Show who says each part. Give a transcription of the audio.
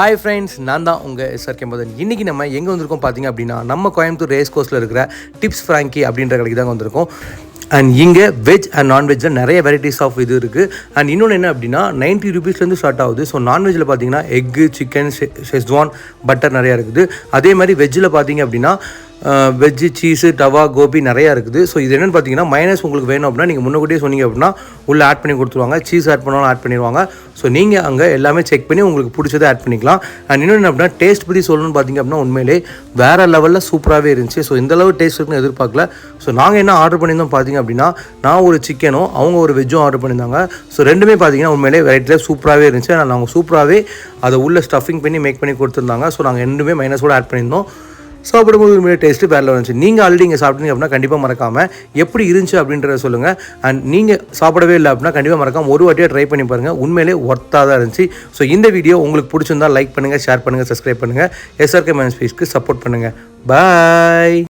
Speaker 1: Hi friends நான் தான் உங்கள் எஸ்ஆர் கேம்போதன் இன்றைக்கி நம்ம எங்கே வந்திருக்கோம் பார்த்தீங்க அப்படின்னா நம்ம கோயம்புத்தூர் ரேஸ் கோர்ஸில் இருக்கிற டிப்ஸ் ஃப்ராங்கி அப்படின்ற கடைக்கு தான் வந்திருக்கோம். அண்ட் இங்கே வெஜ் அண்ட் நான்வெஜ்ஜில் நிறைய வெரைட்டிஸ் ஆஃப் இது இருக்குது அண்ட் இன்னொன்று என்ன அப்படின்னா நைன்ட்டி ருபீஸ்லேருந்து ஸ்டார்ட் ஆகுது. ஸோ நான்வெஜ்ஜில் பார்த்தீங்கன்னா எக்கு சிக்கன் ஷெஸ்வான் பட்டர் நிறையா இருக்குது. அதே மாதிரி வெஜ்ஜில் பார்த்தீங்க அப்படின்னா வெஜ்ஜு சீஸு டவா கோபி நிறையா இருக்குது. ஸோ இது என்னென்னு பார்த்தீங்கன்னா மைனஸ் உங்களுக்கு வேணும் அப்படின்னா நீங்கள் முன்னக்கூட்டியே சொன்னீங்க அப்படின்னா உள்ளே ஆட் பண்ணி கொடுத்துருவாங்க. சீஸ் ஆட் பண்ணாலும் ஆட் பண்ணிடுவாங்க. ஸோ நீங்கள் அங்கே எல்லாமே செக் பண்ணி உங்களுக்கு பிடிச்சதை ஆட் பண்ணிக்கலாம். அண்ட் இன்னொன்று என்ன அப்படின்னா டேஸ்ட் பற்றி சொல்லணும்னு பார்த்தீங்க அப்படின்னா உண்மையிலே வேறு லெவலில் சூப்பராகவே இருந்துச்சு. ஸோ இந்த அளவு டேஸ்ட் இருக்குன்னு எதிர்பார்க்கல. ஸோ நாங்கள் என்ன ஆர்டர் பண்ணியிருந்தோம் பார்த்தீங்க அப்படின்னா நான் ஒரு சிக்கனும் அவங்க ஒரு வெஜ்ஜும் ஆர்டர் பண்ணியிருந்தாங்க. ஸோ ரெண்டுமே பார்த்தீங்கன்னா உண்மையிலே வெரைட்டியில் சூப்பராகவே இருந்துச்சு. ஆனால் நாங்கள் சூப்பராகவே அதை உள்ள ஸ்டஃபிங் பண்ணி மேக் பண்ணி கொடுத்துருந்தாங்க. ஸோ நாங்கள் ரெண்டுமே மைனஸோட ஆட் பண்ணியிருந்தோம். சாப்பிடும்போது உண்மையிலே டேஸ்ட்டு வேறு இருந்துச்சு. நீங்கள் ஆல்ரெடி இங்கே சாப்பிட்டீங்க அப்படின்னா கண்டிப்பாக மறக்காமல் எப்படி இருந்துச்சு அப்படின்றத சொல்லுங்கள் அண்ட் நீங்கள் சாப்பிடவே இல்லை அப்படின்னா கண்டிப்பாக மறக்காமல் ஒரு வாட்டியாக ட்ரை பண்ணி பாருங்கள் உண்மையிலே ஒர்த்தாக தான் இருந்துச்சு. ஸோ இந்த வீடியோ உங்களுக்கு பிடிச்சிருந்தா லைக் பண்ணுங்கள் ஷேர் பண்ணுங்கள் சப்ஸ்கிரைப் பண்ணுங்கள் எஸ்ஆர்கே மைனஸ் ஃபீஸ்க்கு சப்போர்ட் பண்ணுங்கள் பாய்